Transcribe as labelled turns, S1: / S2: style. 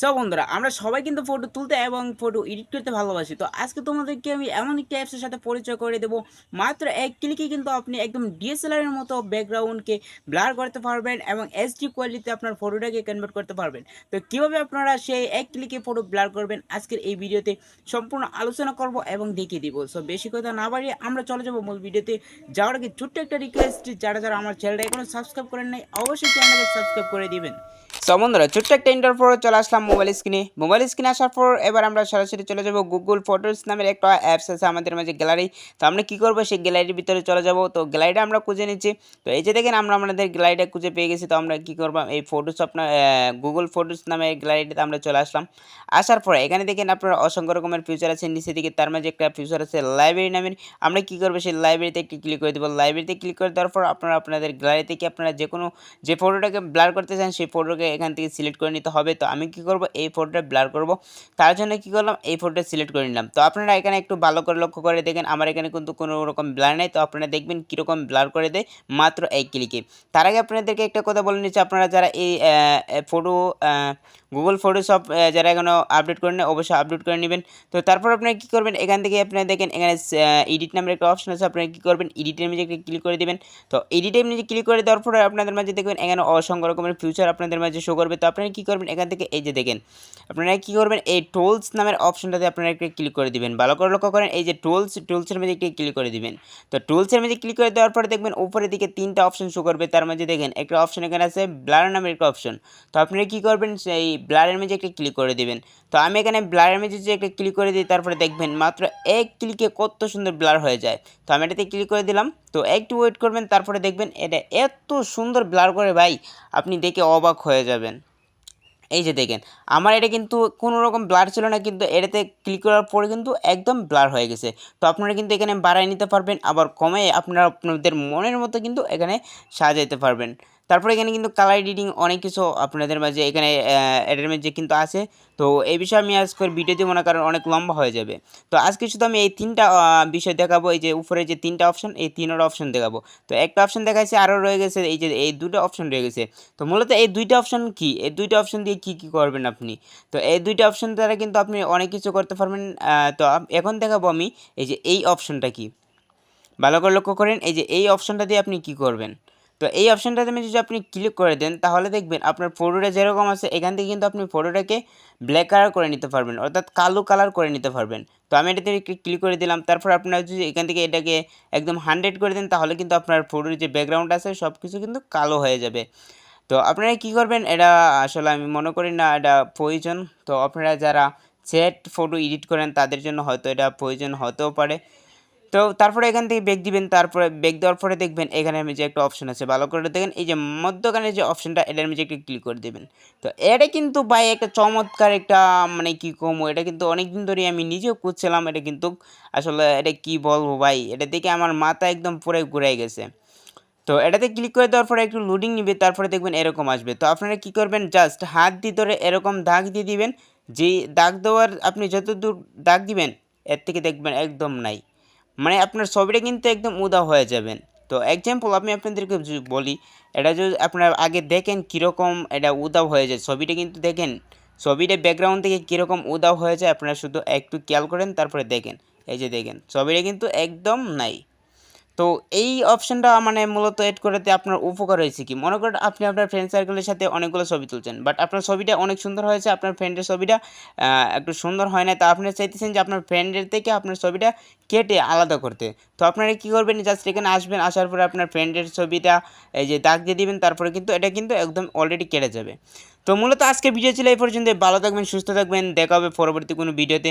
S1: So বন্ধুরা, আমরা সবাই কিন্তু ফটো তুলতে এবং ফটো এডিট করতে ভালোবাসি। তো আজকে তোমাদেরকে আমি এমন একটি অ্যাপসের সাথে পরিচয় করে দেবো। মাত্র এক ক্লিকে কিন্তু আপনি একদম ডিএসএলআর এর মতো ব্যাকগ্রাউন্ডকে ব্লার করতে পারবেন এবং এইচডি কোয়ালিটিতে আপনার ফটোটাকে কনভার্ট করতে পারবেন। তো কীভাবে আপনারা সেই এক ক্লিকে ফটো ব্লার করবেন আজকের এই ভিডিওতে সম্পূর্ণ আলোচনা করব এবং দেখিয়ে দিব। সো বেশি কথা না বাড়িয়ে আমরা চলে যাব মূল ভিডিওতে। যাওয়ার আগে ছোট্ট একটা রিকোয়েস্ট যারা যারা আমার চ্যানেলটা এখনও সাবস্ক্রাইব করেন নাই, অবশ্যই চ্যানেলটাকে সাবস্ক্রাইব করে দিবেন। সো বন্ধুরা, ছোট্ট একটা ইন্টার পর চলে আসলাম মোবাইল স্ক্রিনে মোবাইল স্ক্রিনে আসার পর এবার আমরা সরাসরি চলে যাব গুগল ফটোস নামের একটা অ্যাপস আছে আমাদের মাঝে গ্যালারি তো আমরা কী করব, সেই গ্যালারির ভিতরে চলে যাব। তো গ্যালারিটা আমরা খুঁজে নিচ্ছি। তো এই যে দেখেন, আমরা আমাদের গ্যালারিটা খুঁজে পেয়ে গেছি। তো আমরা কী করব, এই ফটোস আপনার গুগল ফটোস নামের গ্যালারিটাতে আমরা চলে আসলাম। আসার পরে এখানে দেখেন, আপনার অসংখ্য রকমের ফিউচার আছে। নিচে দিকে তার মাঝে একটা ফিউচার আছে লাইব্রেরি নামের। আমরা কী করব, সেই লাইব্রেরিতে একটি ক্লিক করে দেবো। লাইব্রেরিতে ক্লিক করে দেওয়ার পর আপনারা আপনাদের গ্যালারি থেকে আপনারা যে কোনো যে ফটোটাকে ব্লার করতে চান, সেই ফটোকে এখান থেকে সিলেক্ট করে নিতে হবে। তো আমি কি করব? এই ফটোটা ব্লার করব। তার জন্য কি করলাম? এই ফটোটা সিলেক্ট করে নিলাম। তো আপনারা এখানে একটু ভালো করে লক্ষ্য করে দেখেন। আমার এখানে কিন্তু কোনো রকম ব্লার নেই। তো আপনারা দেখবেন কীরকম ব্লার করে দেয় মাত্র এক ক্লিকে তার আগে আপনাদেরকে একটা কথা বলে নিচ্ছি। আপনারা যারা এই ফটো গুগল ফটোশপ যারা এখনও আপডেট করেন অবশ্যই আপডেট করে নেবেন। তো তারপর আপনারা কী করবেন? এখান থেকে আপনারা দেখেন, এখানে এডিট নামের একটা অপশন আছে, আপনারা কী করবেন? এডিটের নিচে ক্লিক করে দেবেন। তো এডিটের নিচে ক্লিক করে দেওয়ার পরে আপনাদের মাঝে দেখবেন, এখানে অসংখ্য রকমের ফিউচার আপনাদের মাঝে শো করবে। তো আপনারা কী করবেন? এখান থেকে এই যে দেখেন, আপনারা কী করবেন? এই টোলস নামের অপশনটাতে আপনারা একটা ক্লিক করে দিবেন। ভালো করে লক্ষ্য করেন, এই যে টোলস টোলসের মধ্যে একটি ক্লিক করে দিবেন। তো টোলসের মধ্যে ক্লিক করে দেওয়ার পরে দেখবেন, উপরের দিকে তিনটা অপশন শো করবে। তার মাঝে দেখেন, একটা অপশন এখানে আছে ব্লার নামের একটা অপশন তো আপনারা কী করবেন? সেই ব্লারের মাঝে একটা ক্লিক করে দিবেন। তো আমি এখানে ব্লারের মাঝে যে একটা ক্লিক করে দিই, তারপরে দেখবেন মাত্র এক ক্লিকে কত সুন্দর ব্লার হয়ে যায়। তো আমি এটাতে ক্লিক করে দিলাম। তো একটু ওয়েট করবেন, তারপরে দেখবেন এটা এত সুন্দর ব্লার করে ভাই, আপনি দেখে অবাক হয়ে যাবেন। এই যে দেখেন, আমার এটা কিন্তু কোনো রকম ব্লার ছিল না, কিন্তু এটাতে ক্লিক করার পরে কিন্তু একদম ব্লার হয়ে গেছে। তো আপনারা কিন্তু এখানে বাড়ায় নিতে পারবেন, আবার কমে আপনারা আপনাদের মনের মতো কিন্তু এখানে সাজাইতে পারবেন। তারপরে এখানে কিন্তু কালার এডিটিং অনেক কিছু আপনাদের মাঝে এখানে এটার মাঝে কিন্তু আছে। তো এই বিষয়ে আমি আজকের ভিডিও দিব না কারণ অনেক লম্বা হয়ে যাবে। তো আজকে শুধু আমি এই তিনটা বিষয় দেখাবো। এই যে উপরে যে তিনটা অপশন এই তিনটা অপশন দেখাবো। তো একটা অপশন দেখাচ্ছে আরও রয়ে গেছে এই যে, এই দুটো অপশন রয়ে গেছে। তো মূলত এই দুইটা অপশন কি? এই দুইটা অপশন দিয়ে কী কী করবেন আপনি? তো এই দুইটা অপশন দ্বারা কিন্তু আপনি অনেক কিছু করতে পারবেন। তো এখন দেখাবো আমি এই যে এই অপশনটা কি। ভালো করে লক্ষ্য করেন, এই যে এই অপশনটা দিয়ে আপনি কি করবেন? তো এই অপশানটাতে আমি যদি আপনি ক্লিক করে দেন, তাহলে দেখবেন আপনার ফটোটা যেরকম আছে, এখান থেকে কিন্তু আপনি ফটোটাকে ব্ল্যাক কালার করে নিতে পারবেন, অর্থাৎ কালো কালার করে নিতে পারবেন। তো আমি এটাতে ক্লিক করে দিলাম, তারপর আপনারা যদি এখান থেকে এটাকে একদম হান্ড্রেড করে দেন, তাহলে কিন্তু আপনার ফটোর যে ব্যাকগ্রাউন্ড আছে সব কিছু কিন্তু কালো হয়ে যাবে। তো আপনারা কি করবেন, এটা আসলে আমি মনে করি না, এটা প্রয়োজন। তো আপনারা যারা সেট ফটো এডিট করেন, তাদের জন্য হয়তো এটা প্রয়োজন হতেও পারে। তো তারপরে এখান থেকে বেগ দিবেন, তারপরে বেগ দেওয়ার পরে দেখবেন এখানে আমি যে একটা অপশন আছে, ভালো করে দেখেন, এই যে মধ্যখানে যে অপশনটা এটার মধ্যে একটা ক্লিক করে দেবেন। তো এটা কিন্তু ভাই একটা চমৎকার একটা মানে কি কমো, এটা কিন্তু অনেক দিন ধরে আমি নিজেও করছিলাম এটা কিন্তু আসলে এটা কি বলব ভাই, এটা দেখে আমার মাথা একদম পুরো ঘুরে গেছে। তো এটাতে ক্লিক করে দেওয়ার পরে একটু লোডিং নিবে, তারপরে দেখবেন এরকম আসবে। তো আপনারা কি করবেন জাস্ট হাত দিয়ে ধরে এরকম দাগ দিয়ে দিবেন যে দাগ দেওয়ার আপনি যত দূর দাগ দিবেন, এর থেকে দেখবেন একদম নাই। মানে আপনার ছবিটা কিন্তু একদম উদা হয়ে যাবেন। তো এক্সাম্পল আমি আপনাদেরকে বলি, এটা যদি আপনারা আগে দেখেন কীরকম এটা উদাও হয়ে যায়, ছবিটা কিন্তু দেখেন, ছবিটা ব্যাকগ্রাউন্ড থেকে কীরকম উদাও হয়ে যায়, আপনারা শুধু একটু খেয়াল করেন, তারপরে দেখেন। এই যে দেখেন, ছবিটা কিন্তু একদম নাই। তো এই অপশানটা মানে মূলত এড করাতে আপনার উপকার হয়েছে কি? মনে করেন আপনি আপনার ফ্রেন্ড সার্কেলের সাথে অনেকগুলো ছবি তুলছেন বাট আপনার ছবিটা অনেক সুন্দর হয়েছে, আপনার ফ্রেন্ডের ছবিটা একটু সুন্দর হয় না তা আপনি চাইতেছেন যে আপনার ফ্রেন্ডের থেকে আপনার ছবিটা কেটে আলাদা করতে। তো আপনারা কী করবেন? জাস্ট এখানে আসবেন, আসার পরে আপনার ফ্রেন্ডের ছবিটা, এই যে দাগ দিয়ে দিবেন, তারপরে কিন্তু এটা কিন্তু একদম অলরেডি কেটে যাবে। তো মূলত আজকে ভিডিও ছিল এই পর্যন্ত ভালো থাকবেন, সুস্থ থাকবেন, দেখা হবে পরবর্তী কোনো ভিডিওতে